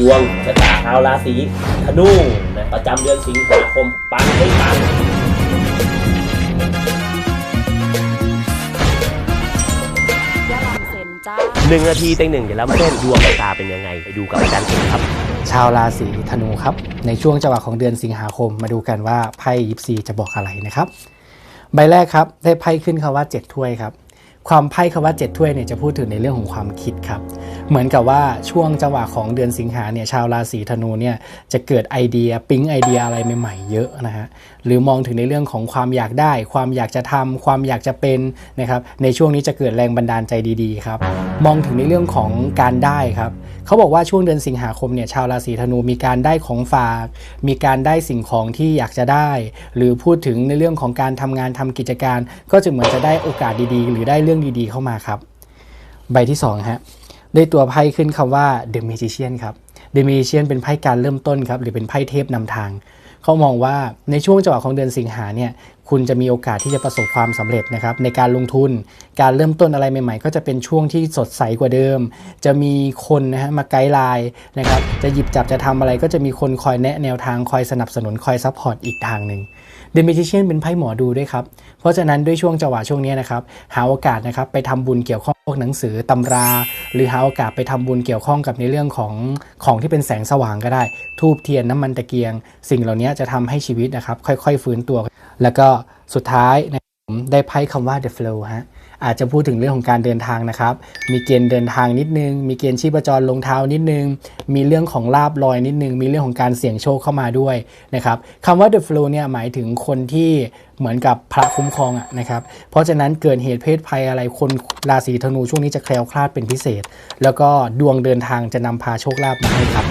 ดวงชะตาชาวราศีธนูนะประจำเดือนสิงหาคมปังไม่ปังยะลำเซนจ้าหนึ่งนาทีเต็งหนึ่งเดี๋ยวแล้วมาเล่นดวงชะตาเป็นยังไง ไปดูกับอาจารย์เก่งครับ ชาวราศีธนูครับ ในช่วงจังหวะของเดือนสิงหาคมมาดูกันว่าไพ่ยิปซีจะบอกอะไรนะครับ ใบแรกครับได้ไพ่ขึ้นคำว่า 7 ถ้วยครับ ความไพ่คำว่า 7 ถ้วยเนี่ยจะพูดถึงในเรื่องของความคิดครับ เหมือนกับว่าช่วงจังหวะของเดือนสิงหาเนี่ยชาวราศีธนูเนี่ยจะเกิดไอเดียปิ๊งไอเดียอะไรใหม่ๆเยอะนะฮะหรือมองถึงในเรื่องของความอยากได้ ความอยากจะทำความอยากจะเป็นนะครับในช่วงนี้จะเกิดแรงบันดาลใจดีๆครับมองถึงในเรื่องของการได้ครับเขาบอกว่าช่วงเดือนสิงหาคมเนี่ยชาวราศีธนูมีการได้ของฝาก มีการได้สิ่งของที่อยากจะได้ หรือพูดถึงในเรื่องของการทำงานทำกิจการ ก็จะเหมือนจะได้โอกาสดีๆ หรือได้เรื่องดีๆ เข้ามาครับ ใบที่2ฮะ ได้ตัวไพ่ขึ้นคำว่า The Magician ครับ The Magician เป็นไพ่การเริ่มต้นครับ หรือเป็นไพ่เทพนำทาง เขามองว่าในช่วงจังหวะของเดือนสิงหาเนี่ยคุณจะมีโอกาสที่จะประสบความสำเร็จนะครับในการลงทุน การเริ่มต้นอะไรใหม่ ๆ ก็จะเป็นช่วงที่สดใสกว่าเดิม จะมีคนนะฮะมาไกด์ไลน์นะครับ จะหยิบจับจะทำอะไรก็จะมีคนคอยแนะแนวทางคอยสนับสนุนคอยซัพพอร์ตอีกทางหนึ่งเดมิทิเชียนเป็นไพ่หมอดูด้วยครับ เพราะฉะนั้นด้วยช่วงจังหวะช่วงนี้นะครับ หาโอกาสนะครับไปทำบุญเกี่ยวข้องกับหนังสือตำรา หรือหาโอกาสไปทำบุญเกี่ยวข้องกับในเรื่องของของที่เป็นแสงสว่างก็ได้ ทูบเทียนน้ำมันตะเกียง สิ่งเหล่านี้จะทำให้ชีวิตนะครับค่อย ๆ ฟื้นตัว แล้วก็สุดท้ายนะผมได้ไพ่คำว่า the flow ฮะอาจจะพูดถึงเรื่องของการเดินทางนะครับ มีเกณฑ์เดินทางนิดนึง มีเกณฑ์ชีพจรลงเท้านิดนึง มีเรื่องของลาบลอยนิดนึง มีเรื่องของการเสี่ยงโชคเข้ามาด้วยนะครับคำว่า the flow เนี่ยหมายถึงคนที่เหมือนกับพระคุ้มครองอะนะครับ เพราะฉะนั้นเกิดเหตุเพศภัยอะไรคนราศีธนูช่วงนี้จะแคล้วคลาดเป็นพิเศษ แล้วก็ดวงเดินทางจะนำพาโชคลาภมาให้ครับ